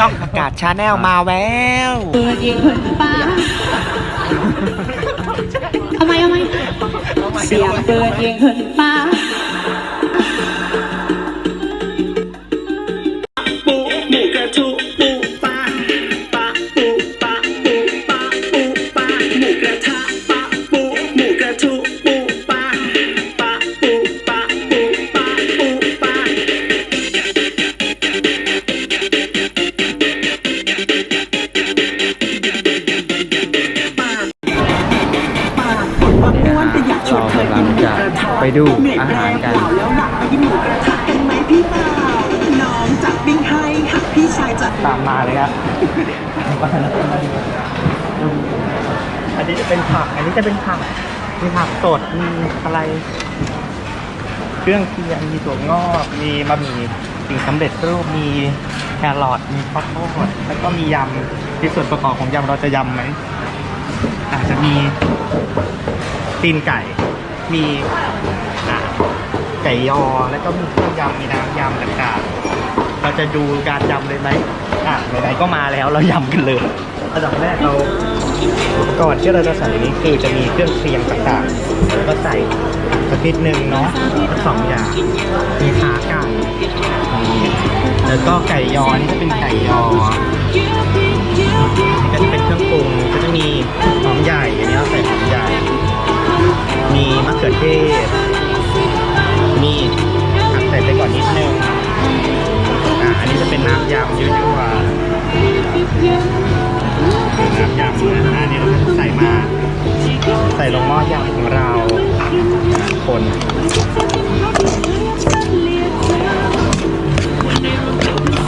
ช่องประกาศชาแนลมาแววเปิดยิงเปิดป้าทำไมทำไมเสียงเปิดยิงเปิดป้า จะไปดูอาหารกันแล้วหนักไปกินหมูกระทะกันไหมพี่บ่าวน้องจัดปิ้งให้ค่ะพี่ชายจัดตามมาเลยครับอันนี้จะเป็นผัก อันนี้จะเป็นผัก มีผักสด มีอะไร เครื่องเคียง มีถั่วงอก มีบะหมี่สิ่งสำเร็จรูป มีแครอท มีข้าวโพดแล้วก็มียำที่ส่วนประกอบของยำเราจะยำไหมอาจจะมีตีนไก่ มีไก่ยอแล้วก็มีเครื่องยำมีน้ำยำต่างๆ เราจะดูการยำเลยไหมอะไหนๆก็มาแล้วเรายำกันเลยระดับแรกเราก่อนที่เราจะใส่นี้คือจะมีเครื่องเคียงต่างๆแล้วก็ใส่สักนิดนึงเนาะสองอย่างมีขาไก่นี่แล้วก็ไก่ยอนี่จะเป็นไก่ยอนี่ก็จะเป็นเครื่องปรุงก็จะมี ลงหม้อยำของเราอ่าคน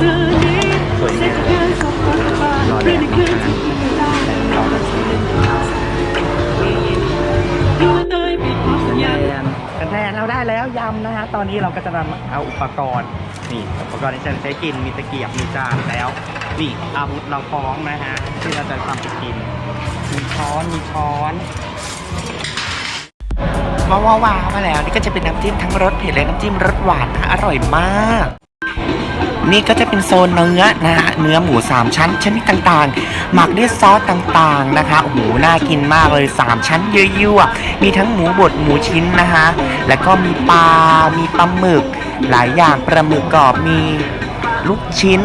สวยงามรอแดดนะคะใส่ต่อกันแทนแทนเราได้แล้วยำนะฮะ ตอนนี้เราก็จะนำเอาอุปกรณ์ นี่อุปกรณ์ที่จะใช้กินมีตะเกียบมีจานแล้ว นี่อาวุธเราพร้อมนะฮะที่เราจะทำไปกิน มีช้อนมีช้อน ว้าวว้าวมาแล้วนี่ก็จะเป็นน้ำจิ้มทั้งรสเผ็ดและน้ำจิ้มรสหวานนะอร่อยมาก นี่ก็จะเป็นโซนเนื้อนะฮะเนื้อหมูสามชั้นชนิดต่างๆ หมักด้วยซอสต่างๆนะคะโอ้โหน่ากินมากเลยสามชั้นเยั่วๆมีทั้งหมูบดหมูชิ้นนะคะแล้วก็มีปลา มีปลาหมึก หลายอย่างปลาหมึกกรอบมีลูกชิ้น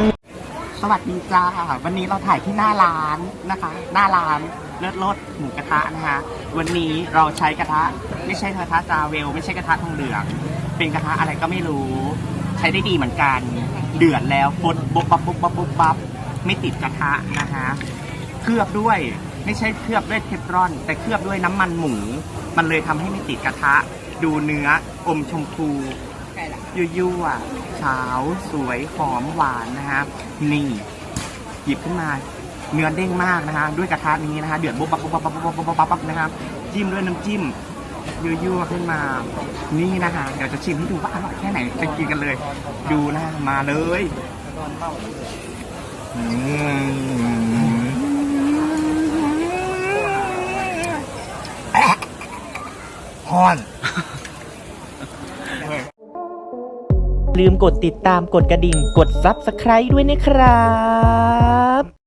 สวัสดีจ้าวันนี้เราถ่ายที่หน้าร้านนะคะ หน้าร้าน เลิศรสหมูกระทะนะคะวันนี้เราใช้กระทะไม่ใช่กระทะจาเวล ไม่ใช่กระทะทองเหลือง เป็นกระทะอะไรก็ไม่รู้ ใช้ได้ดีเหมือนกัน เดือดแล้วฟดบ๊บบับบบบับบ๊บบับไม่ติดกระทะนะคะเคลือบด้วยไม่ใช่เคลือบด้วยเทฟรอน แต่เคลือบด้วยน้ำมันหมู มันเลยทำให้ไม่ติดกระทะ ดูเนื้ออมชมพูยั่วๆขาวสวยหอมหวานนะฮะนี่ หยิบขึ้นมา เนื้อเด้งมากนะฮะด้วยกระทะนี้นะฮะเดือดบ๊บบับบ๊บบับบ๊บบับบ๊บบับบ๊บนะครับจิ้มด้วยน้ำจิ้มยั่วๆขึ้นมา นี่นะฮะเดี๋ยวจะชิมให้ดูว่าอร่อยแค่ไหนไปกินกันเลย ดูนะฮะมาเลยอืมฮอนลืมกดติดตามกดกระดิ่ง กด Subscribe ด้วยนะครับ